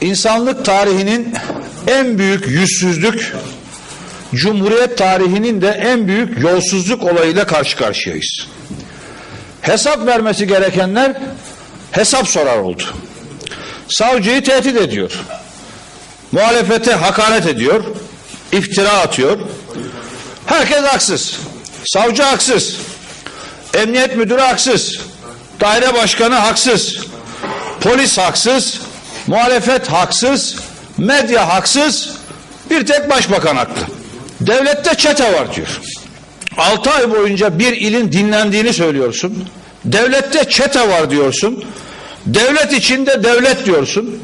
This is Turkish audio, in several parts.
İnsanlık tarihinin en büyük yüzsüzlük, Cumhuriyet tarihinin de en büyük yolsuzluk olayıyla karşı karşıyayız. Hesap vermesi gerekenler hesap sorar oldu. Savcıyı tehdit ediyor. Muhalefete hakaret ediyor. iftira atıyor. Herkes haksız. Savcı haksız. Emniyet müdürü haksız. Daire başkanı haksız. Polis haksız. Muhalefet haksız. Medya haksız. Bir tek başbakan haklı. Devlette çete var diyor. 6 ay boyunca bir ilin dinlendiğini söylüyorsun. Devlette çete var diyorsun. Devlet içinde devlet diyorsun.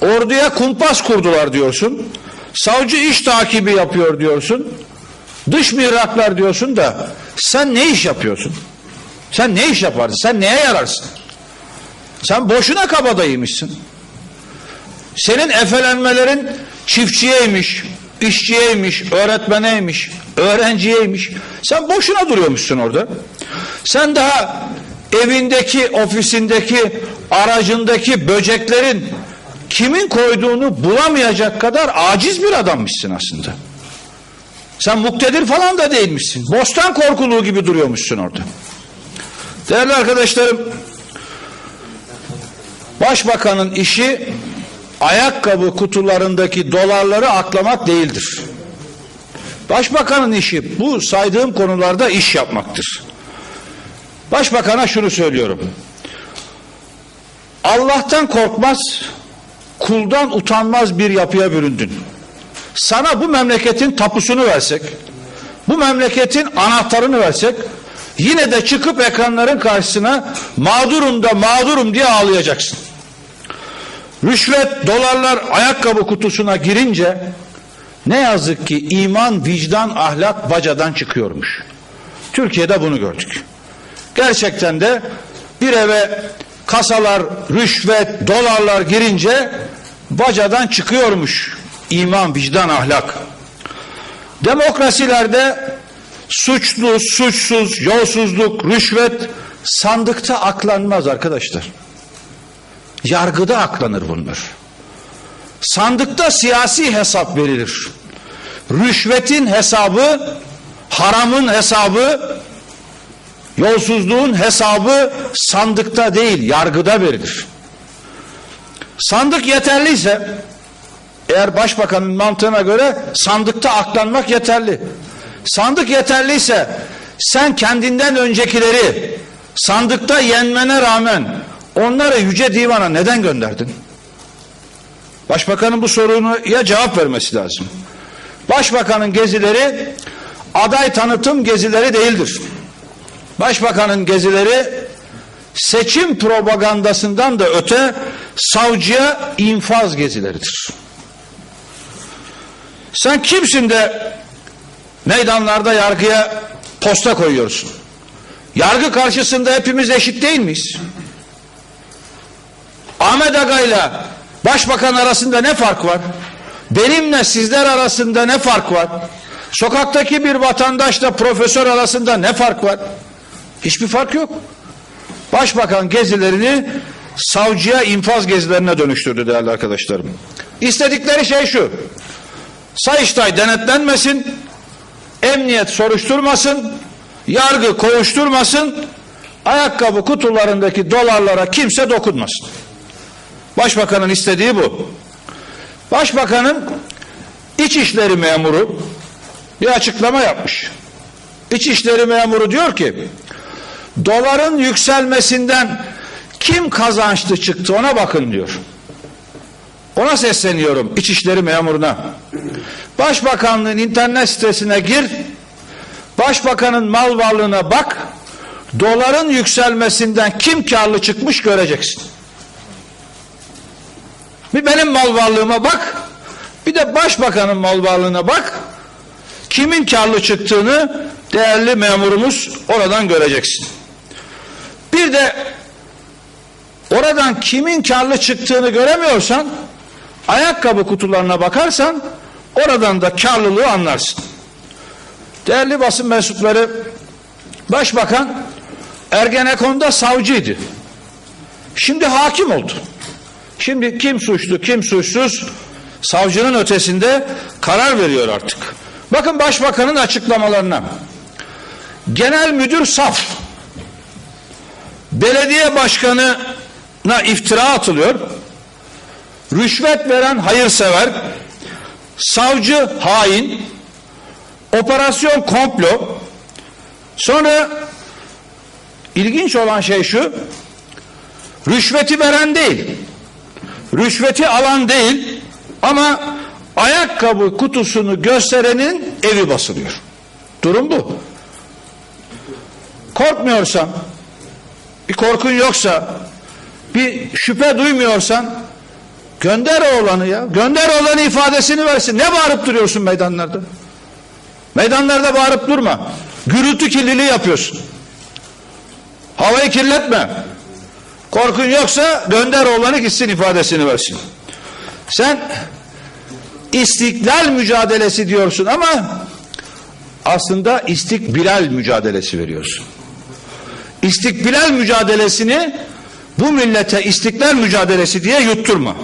Orduya kumpas kurdular diyorsun. Savcı iş takibi yapıyor diyorsun. Dış mihraklar diyorsun da sen ne iş yapıyorsun? Sen ne iş yaparsın? Sen neye yararsın? Sen boşuna kabadayıymışsın. Senin efelenmelerin çiftçiyeymiş, işçiyeymiş, öğretmeneymiş, öğrenciyeymiş. Sen boşuna duruyormuşsun orada. Sen daha evindeki, ofisindeki, aracındaki böceklerin kimin koyduğunu bulamayacak kadar aciz bir adammışsın aslında. Sen muktedir falan da değilmişsin. Bostan korkuluğu gibi duruyormuşsun orada. Değerli arkadaşlarım, Başbakanın işi ayakkabı kutularındaki dolarları aklamak değildir. Başbakanın işi bu saydığım konularda iş yapmaktır. Başbakana şunu söylüyorum. Allah'tan korkmaz, kuldan utanmaz bir yapıya büründün. Sana bu memleketin tapusunu versek, bu memleketin anahtarını versek, yine de çıkıp ekranların karşısına mağdurum da mağdurum diye ağlayacaksın. Rüşvet, dolarlar ayakkabı kutusuna girince ne yazık ki iman, vicdan, ahlak bacadan çıkıyormuş. Türkiye'de bunu gördük. Gerçekten de bir eve kasalar, rüşvet, dolarlar girince bacadan çıkıyormuş iman, vicdan, ahlak. Demokrasilerde suçlu, suçsuz, yolsuzluk, rüşvet sandıkta aklanmaz arkadaşlar. Yargıda aklanır bunlar. Sandıkta siyasi hesap verilir. Rüşvetin hesabı, haramın hesabı, yolsuzluğun hesabı sandıkta değil, yargıda verilir. Sandık yeterliyse, eğer başbakanın mantığına göre sandıkta aklanmak yeterli. Sandık yeterliyse, sen kendinden öncekileri sandıkta yenmene rağmen onları yüce divana neden gönderdin? Başbakanın bu soruya cevap vermesi lazım. Başbakanın gezileri aday tanıtım gezileri değildir. Başbakanın gezileri seçim propagandasından da öte savcıya infaz gezileridir. Sen kimsin de meydanlarda yargıya posta koyuyorsun? Yargı karşısında hepimiz eşit değil miyiz? Ahmet Aga ile Başbakan arasında ne fark var? Benimle sizler arasında ne fark var? Sokaktaki bir vatandaşla profesör arasında ne fark var? Hiçbir fark yok. Başbakan gezilerini savcıya infaz gezilerine dönüştürdü değerli arkadaşlarım. İstedikleri şey şu. Sayıştay denetlenmesin, emniyet soruşturmasın, yargı kovuşturmasın, ayakkabı kutularındaki dolarlara kimse dokunmasın. Başbakanın istediği bu. Başbakanın İçişleri memuru bir açıklama yapmış. İçişleri memuru diyor ki doların yükselmesinden kim kazançlı çıktı ona bakın diyor. Ona sesleniyorum İçişleri memuruna. Başbakanlığın internet sitesine gir. Başbakanın mal varlığına bak. Doların yükselmesinden kim karlı çıkmış göreceksin. Bir benim mal varlığıma bak. Bir de başbakanın mal varlığına bak. Kimin karlı çıktığını değerli memurumuz oradan göreceksin. Bir de oradan kimin karlı çıktığını göremiyorsan ayakkabı kutularına bakarsan oradan da karlılığı anlarsın. Değerli basın mensupları Başbakan Ergenekon'da savcıydı. Şimdi hakim oldu. Şimdi kim suçlu kim suçsuz savcının ötesinde karar veriyor artık. Bakın başbakanın açıklamalarına. Genel müdür saf. Belediye başkanına iftira atılıyor. Rüşvet veren hayırsever. Savcı hain. Operasyon komplo. Sonra ilginç olan şey şu. Rüşveti veren değil. Rüşveti alan değil. Ama ayakkabı kutusunu gösterenin evi basılıyor. Durum bu. Korkmuyorsan, bir korkun yoksa, bir şüphe duymuyorsan gönder oğlanı ya. Gönder oğlanı ifadesini versin. Ne bağırıp duruyorsun meydanlarda? Meydanlarda bağırıp durma. Gürültü kirliliği yapıyorsun. Havayı kirletme. Korkun yoksa gönder oğlanı gitsin ifadesini versin. Sen istiklal mücadelesi diyorsun ama aslında istikbilal mücadelesi veriyorsun. İstikbilal mücadelesini bu millete istiklal mücadelesi diye yutturma.